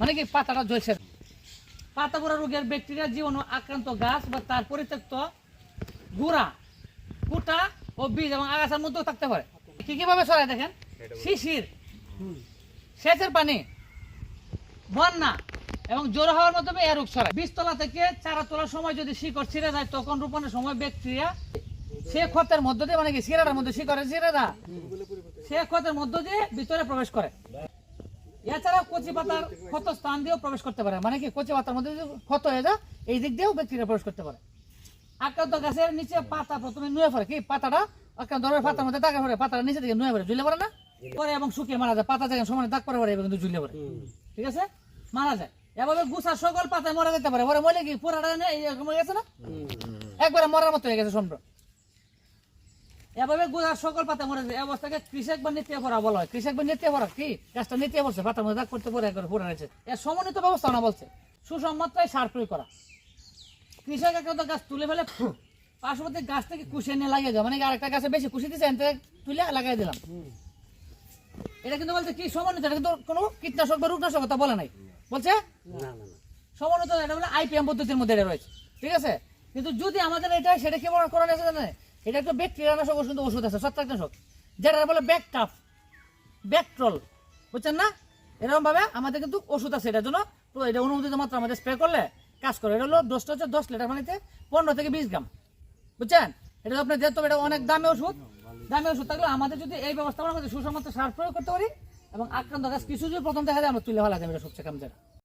মানে শিশির, সেচের পানি, বন্যা এবং জোর হওয়ার মাধ্যমে এ রোগ থেকে চারা তোলার সময় যদি শিকড় ছিঁড়ে যায়, তখন রোপণের সময় ব্যাকটেরিয়া সে ক্ষতের মধ্য দিয়ে মানে কি শিরাটার মধ্যে শিকড়ের শিরাটা সে ক্ষতের মধ্য দিয়ে ভিতরে প্রবেশ করে। এছাড়া কচি পাতার ক্ষত স্থান দিয়েও প্রবেশ করতে পারে। মানে কি, কচি পাতার মধ্যে ক্ষত হয়ে যায়, এই দিক দিয়েও ব্যাকটেরিয়া প্রবেশ করতে পারে। আক্রান্ত গাছের নিচে পাতা প্রথমে নুয়ে পড়ে। কি, পাতাটা? আক্রান্ত ধরে পাতার মধ্যে দাগ পড়ে। পাতাটা নিচে থেকে নুয়ে পড়ে, ঝুলে পড়ে না? পরে এবং শুকিয়ে মারা যায়। পাতা থেকে সমানে দাগ পরে এবং কিন্তু ঝুলে পড়ে। ঠিক আছে? মারা যায়। এভাবে গুছার সকল পাতায় মরে যেতে পারে। পরে মরে কি পুরাটা গেছে না? একবারে মরার মতো হয়ে গেছে সম্পর্ক এভাবে গোড়ার সকল পাতা মরে যায়। এই অবস্থাকে কৃষক বা নিত্য ভরা বলা হয়। কৃষক বা নিত্য ভরা কি? গাছটা নিত্য পড়ছে পাতা মধ্যে করতে একবার পুরা রয়েছে এর সমন্বিত ব্যবস্থা না বলছে। সুষম সার প্রয়োগ করা। কৃষক একটা গাছ তুলে ফেলে পার্শ্ববর্তী গাছ থেকে কুশিয়ে নিয়ে লাগিয়ে দেওয়া। মানে কি আরেকটা গাছে বেশি কুশি দিচ্ছে এনতে তুলে লাগাই দিলাম। এটা কিন্তু বলছে কি সমন্বিত? এটা কিন্তু কোনো কীটনাশক বা রোগনাশক কথা বলে নাই। বলছে? সমন্বিত এটা বলে আইপিএম পদ্ধতির মধ্যে এটা রয়েছে। ঠিক আছে? কিন্তু যদি আমাদের এটা সেটা কি করা আছে জানেন? এটা একটা ব্যাকটেরিয়া নাশক ওষুধ ওষুধ আছে, ছত্রাকনাশক। যেটা বলে ব্যাক ব্যাকটাপ ব্যাকট্রল বুঝছেন না? এরকম ভাবে আমাদের কিন্তু ওষুধ আছে, এটার জন্য তো এটা অনুমোদিত মাত্রা আমাদের স্প্রে করলে কাজ করে। এটা হলো দশটা হচ্ছে দশ লিটার পানিতে পনেরো থেকে বিশ গ্রাম, বুঝছেন? এটা আপনার যেহেতু এটা অনেক দামি ওষুধ দামি ওষুধ থাকলে আমাদের যদি এই ব্যবস্থা আমরা সুসম্মত সার প্রয়োগ করতে পারি এবং আক্রান্ত গাছ, কিছু যদি প্রথম দেখা যায়, আমরা তুলে ফেলা যাবে এটা সবচেয়ে কাম যেটা